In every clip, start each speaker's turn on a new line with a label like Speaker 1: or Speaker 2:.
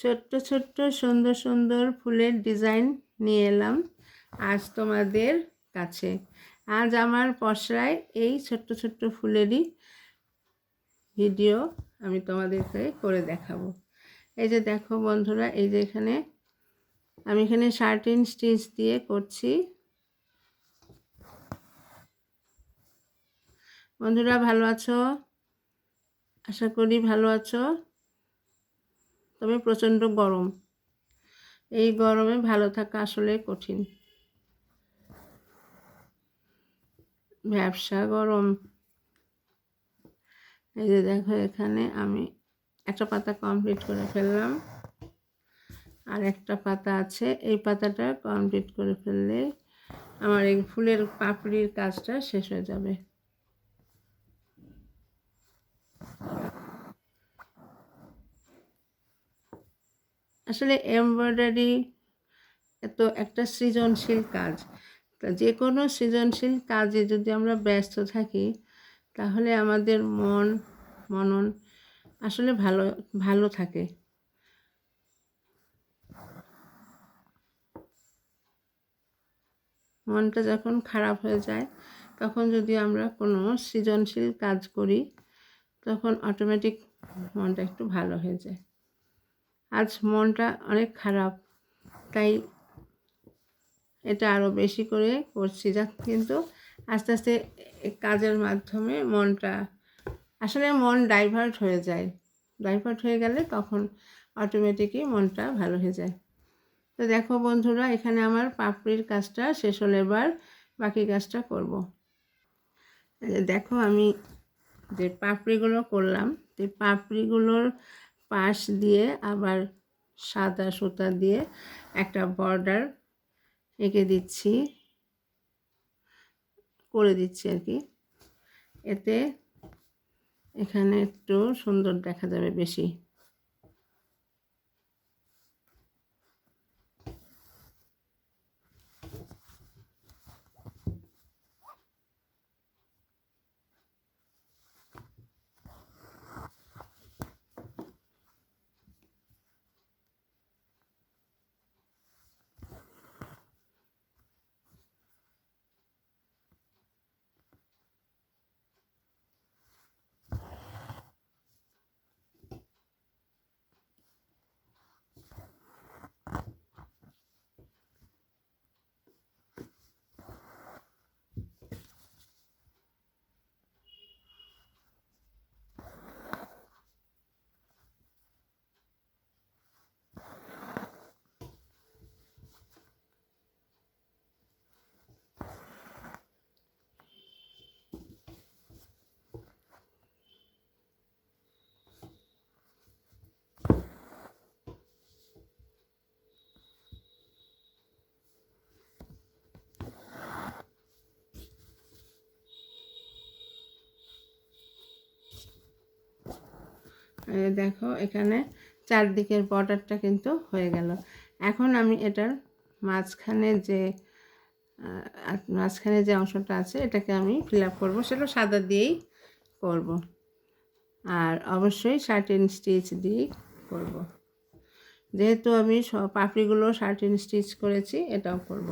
Speaker 1: ছোট্ট ছোট্ট, সুন্দর সুন্দর ফুলের ডিজাইন নিয়ে এলাম আজ তোমাদের কাছে। আজ আমার পশরায় এই ছোট্ট ছোট্ট ফুলেরই ভিডিও আমি তোমাদেরকে করে দেখাবো। এই যে দেখো বন্ধুরা, এই যে এখানে আমি এখানে শার্টিন স্টিচ দিয়ে করছি। বন্ধুরা ভালো আছো? আশা করি ভালো আছো। তবে প্রচণ্ড গরম। এই গরমে ভালো থাকা আসলে কঠিন। ব্যবসা গরম। এই যে দেখো এখানে আমি একটা পাতা কমপ্লিট করে ফেললাম। আর একটা পাতা আছে, এই পাতাটা কমপ্লিট করে ফেললে আমার এই ফুলের পাপড়ির কাজটা শেষ হয়ে যাবে। আসলে এমব্রয়ডারি এত একটা সৃজনশীল কাজ। যে কোনো সৃজনশীল কাজে যদি আমরা ব্যস্ত থাকি, তাহলে আমাদের মন, মনন আসলে ভালো ভালো থাকে। মনটা যখন খারাপ হয়ে যায়, তখন যদি আমরা কোনো সৃজনশীল কাজ করি, তখন অটোমেটিক মনটা একটু ভালো হয়ে যায়। আজ মনটা অনেক খারাপ। তাই এটা আরও বেশি করে করছি যা, কিন্তু আস্তে আস্তে কাজের মাধ্যমে মনটা, আসলে মন ডাইভার্ট হয়ে যায়। ডাইভার্ট হয়ে গেলে তখন অটোমেটিকই মনটা ভালো হয়ে যায়। তো দেখো বন্ধুরা, এখানে আমার পাপড়ির কাজটা শেষ হলে এবার বাকি কাজটা করব। দেখো আমি যে পাপড়িগুলো করলাম, সেই পাপড়িগুলোর পাশ দিয়ে আবার সাদা সুতা দিয়ে একটা বর্ডার এঁকে দিচ্ছি। করে দিচ্ছি আর কি। এতে এখানে একটু সুন্দর দেখা যাবে বেশি। দেখো, এখানে চারদিকের বর্ডারটা কিন্তু হয়ে গেল। এখন আমি এটার মাঝখানে যে মাঝখানে যে অংশটা আছে, এটাকে আমি ফিল আপ করব। সেটা সাদা দিয়েই করব। আর অবশ্যই শার্টিন স্টিচ দিয়েই করব। যেহেতু আমি পাপড়িগুলো শার্টিন স্টিচ করেছি, এটাও করব।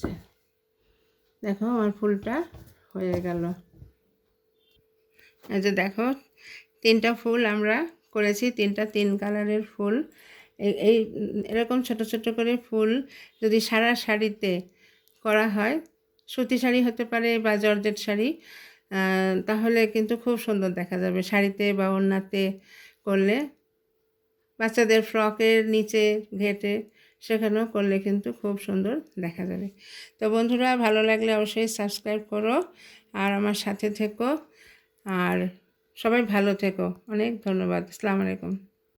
Speaker 1: যে। দেখো আমার ফুলটা হয়ে গেল। এই যে দেখো, তিনটা ফুল আমরা করেছি, তিনটা তিন কালারের ফুল। এই এই, এরকম ছোট ছোট করে ফুল যদি সারা শাড়িতে করা হয়, সুতি শাড়ি হতে পারে বা জর্জেট শাড়ি তাহলে কিন্তু খুব সুন্দর দেখা যাবে শাড়িতে বা ওড়নাতে করলে। বাচ্চাদের ফ্রকের নিচে ঘেটে সেখানেও করলে কিন্তু খুব সুন্দর দেখা যাবে। তো বন্ধুরা, ভালো লাগলে অবশ্যই সাবস্ক্রাইব করো আর আমার সাথে থেকো। আর সবাই ভালো থেকো। অনেক ধন্যবাদ। আসসালামু আলাইকুম।